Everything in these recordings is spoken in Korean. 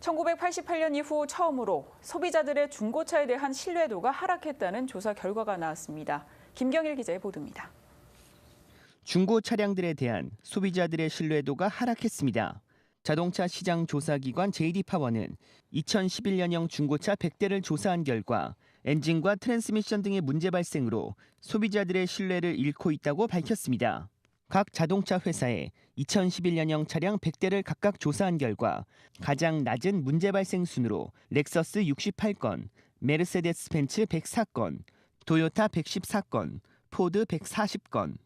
1988년 이후 처음으로 소비자들의 중고차에 대한 신뢰도가 하락했다는 조사 결과가 나왔습니다. 김경일 기자의 보도입니다. 중고 차량들에 대한 소비자들의 신뢰도가 하락했습니다. 자동차 시장 조사기관 JD파워는 2011년형 중고차 100대를 조사한 결과 엔진과 트랜스미션 등의 문제 발생으로 소비자들의 신뢰를 잃고 있다고 밝혔습니다. 각 자동차 회사에 2011년형 차량 100대를 각각 조사한 결과 가장 낮은 문제 발생 순으로 렉서스 68건, 메르세데스 벤츠 104건, 도요타 114건, 포드 140건,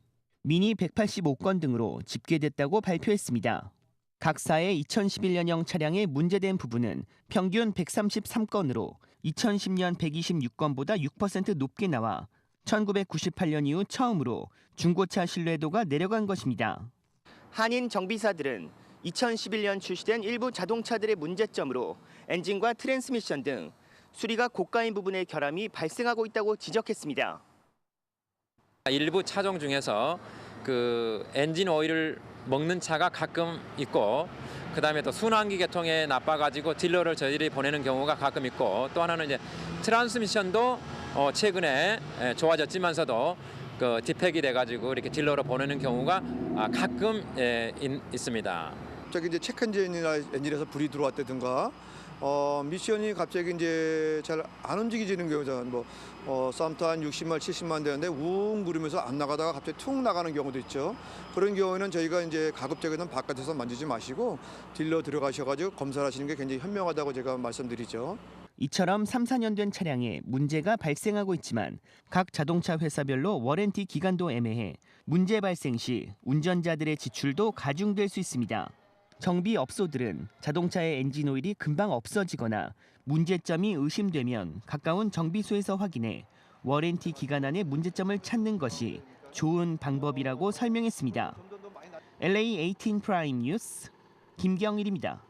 미니 185건 등으로 집계됐다고 발표했습니다. 각사의 2011년형 차량의 문제된 부분은 평균 133건으로 2010년 126건보다 6% 높게 나와 1998년 이후 처음으로 중고차 신뢰도가 내려간 것입니다. 한인 정비사들은 2011년 출시된 일부 자동차들의 문제점으로 엔진과 트랜스미션 등 수리가 고가인 부분의 결함이 발생하고 있다고 지적했습니다. 일부 차종 중에서 그 엔진 오일을 먹는 차가 가끔 있고 그 다음에 또 순환기 계통에 나빠가지고 딜러를 저희들이 보내는 경우가 가끔 있고 또 하나는 이제 트랜스미션도 어 최근에 에, 좋아졌지만서도 그 디펙이 돼가지고 이렇게 딜러로 보내는 경우가 아, 가끔 예, 있, 있습니다. 갑자기 이제 체크 엔진이나 엔진에서 불이 들어왔다든가 어, 미션이 갑자기 이제 잘 안 움직이지는 경우잖아요. 뭐 어, 쌈타 한 60만 70만 되는데 웅 부르면서 안 나가다가 갑자기 툭 나가는 경우도 있죠. 그런 경우에는 저희가 이제 가급적이면 바깥에서 만지지 마시고 딜러 들어가셔가지고 검사를 하시는 게 굉장히 현명하다고 제가 말씀드리죠. 이처럼 3, 4년 된 차량에 문제가 발생하고 있지만 각 자동차 회사별로 워렌티 기간도 애매해 문제 발생 시 운전자들의 지출도 가중될 수 있습니다. 정비 업소들은 자동차의 엔진 오일이 금방 없어지거나 문제점이 의심되면 가까운 정비소에서 확인해 워렌티 기간 안에 문제점을 찾는 것이 좋은 방법이라고 설명했습니다. LA 18 프라임 뉴스 김경일입니다.